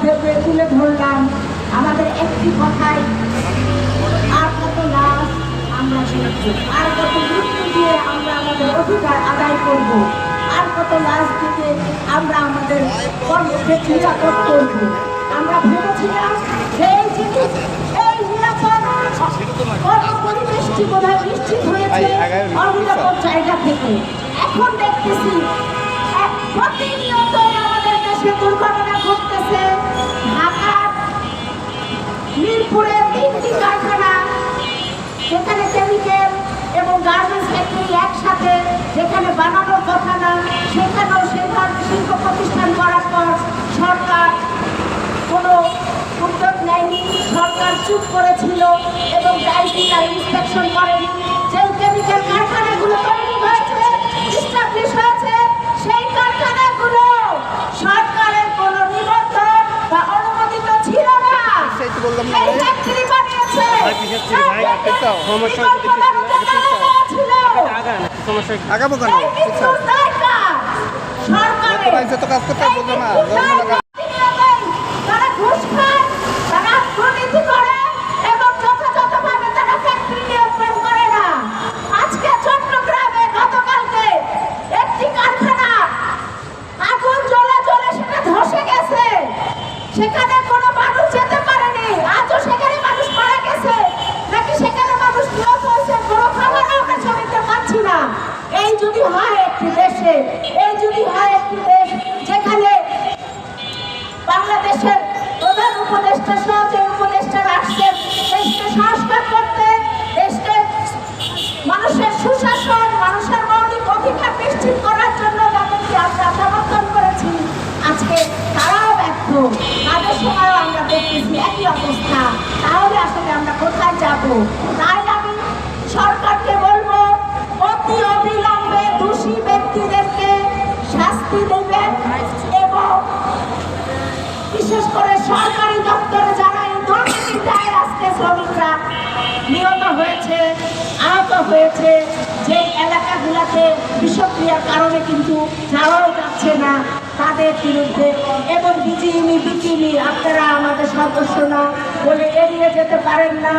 ভেবে তুলে ধরলাম। আমাদের একটি কথাই আর কত লাশ আমরা শুনছি আর কত মৃত্যু দিয়ে আমরা আমাদের অধিকার আদায় করব আর কত লাশ দিতে আমরা আমাদের কর্মকে নিরাপদ করব। আমরা ভেবেছিলাম এই জিনিস এই নিরাপদ কর্ম পরিবেশটি বোধহয় নিশ্চিত হয়েছে অনিরাপদ জায়গা থেকে। এখন দেখতেছি প্রতিনিয়তই আমাদের দেশে দুর্ঘটনা চুপ করেছিল এবং ডাইটিটা ইন্সপেকশন করেনি যে কেমিক্যাল কারখানাগুলো তৈরি হয়েছে স্টাবলিশ হয়েছে সেই কারখানাগুলো সরকারের কোনো নিবন্ধন বা অনুমোদিত ছিল না। এই। বানিয়েছে। সমস্যা আগাবো কেন? সরকারের তো কাজ করতে না ধর্ম লাগা- তারা ঘুষ খায় তারা দুর্নীতি করে এবং যথাযথভাবে তারা ফ্যাক্টরি নিয়ন্ত্রণ করে না আজকে চট্টগ্রামে গতকালকে একটি কারখানা আগুন জ্বলে জ্বলে সেটা ধসে গেছে সেখানে কোনো মানুষ যেতে পারেনি। আজও সেখানে মানুষ মারা গেছে। নাকি সেখানে মানুষ নিহত হয়েছে? কোনো খবরও আমরা শুনতে পাচ্ছি না। এই যদি হয় একটি দেশে, এই যদি হয় একটি দেশ যেখানে বাংলাদেশের প্রধান উপদেষ্টা সহ যে উপদেষ্টারা আসছেন দেশকে সংস্কার করতে, দেশকে মানুষের সুশাসন, মানুষের মৌলিক অধিকার নিশ্চিত করার ব্যর্থ তাদের সময়ও আমরা দেখতেছি একই অবস্থা। তাহলে আসলে আমরা কোথায় যাব? তাই আমি সরকারকে বলব, অতি অবিলম্বে দোষী ব্যক্তিদেরকে শাস্তি দেবেন এবং বিশেষ করে সরকারি দপ্তরে যারা এই দুর্নীতিটায় আজকে শ্রমিকরা নিহত হয়েছে, আহত হয়েছে যে এলাকাগুলোতে বিষক্রিয়ার কারণে কিন্তু যাওয়াও যাচ্ছে না। তাদের বিরুদ্ধে এবং বিজিএমি বিকিমি আপনারা আমাদের সদস্য না বলে এড়িয়ে যেতে পারেন না,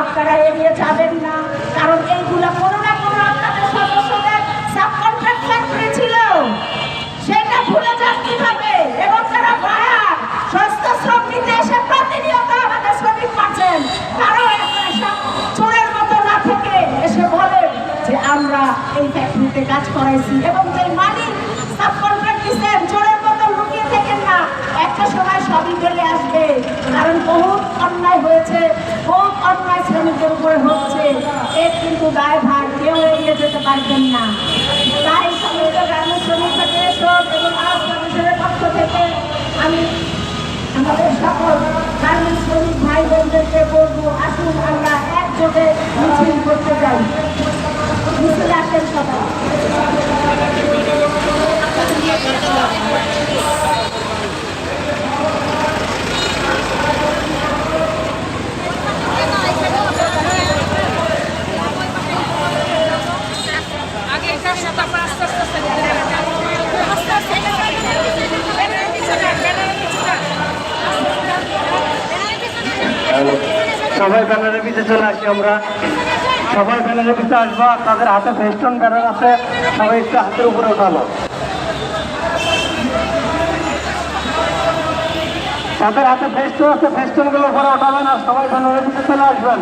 আপনারা এড়িয়ে যাবেন না। কারণ এইগুলা কোনো না কোনো আপনাদের সদস্যদের সাবকন্ট্রাক্ট ফ্যাক্টরি ছিল সেটা ভুলে যান কীভাবে? এবং যারা বায়ার, সস্তা শ্রম নিতে এসে প্রতিনিয়ত আমাদের শ্রমিক পাচ্ছেন এসব চোরের মতো না থেকে এসে বলে যে আমরা এই ফ্যাক্টরিতে কাজ করাইছি এবং যে মালিক সাব কন্ট্রাক্ট দিচ্ছেন চোরের মতো লুকিয়ে থাকেন না একটা সময় সবই বেড়ে আসবে। কারণ বহুত অন্যায় হয়েছে, বহুত অন্যায় শ্রমিকদের উপরে হচ্ছে। এর কিন্তু দায় ভার কেউ এড়িয়ে যেতে পারবেন না। তাই সবাই ব্যানারের পিছিয়ে চলে আসি আমরা। সবাই ব্যানারের পিছিয়ে আসব তাদের হাতে ফেস্টন ব্যানার আছে। সবাই একটু হাতের উপরে ওঠালো তাদের হাতে ফেস্টন আছে ফেস্টনগুলো উপরে উঠাবেন আর সবাই ব্যানারের পিছিয়ে চলে আসবেন।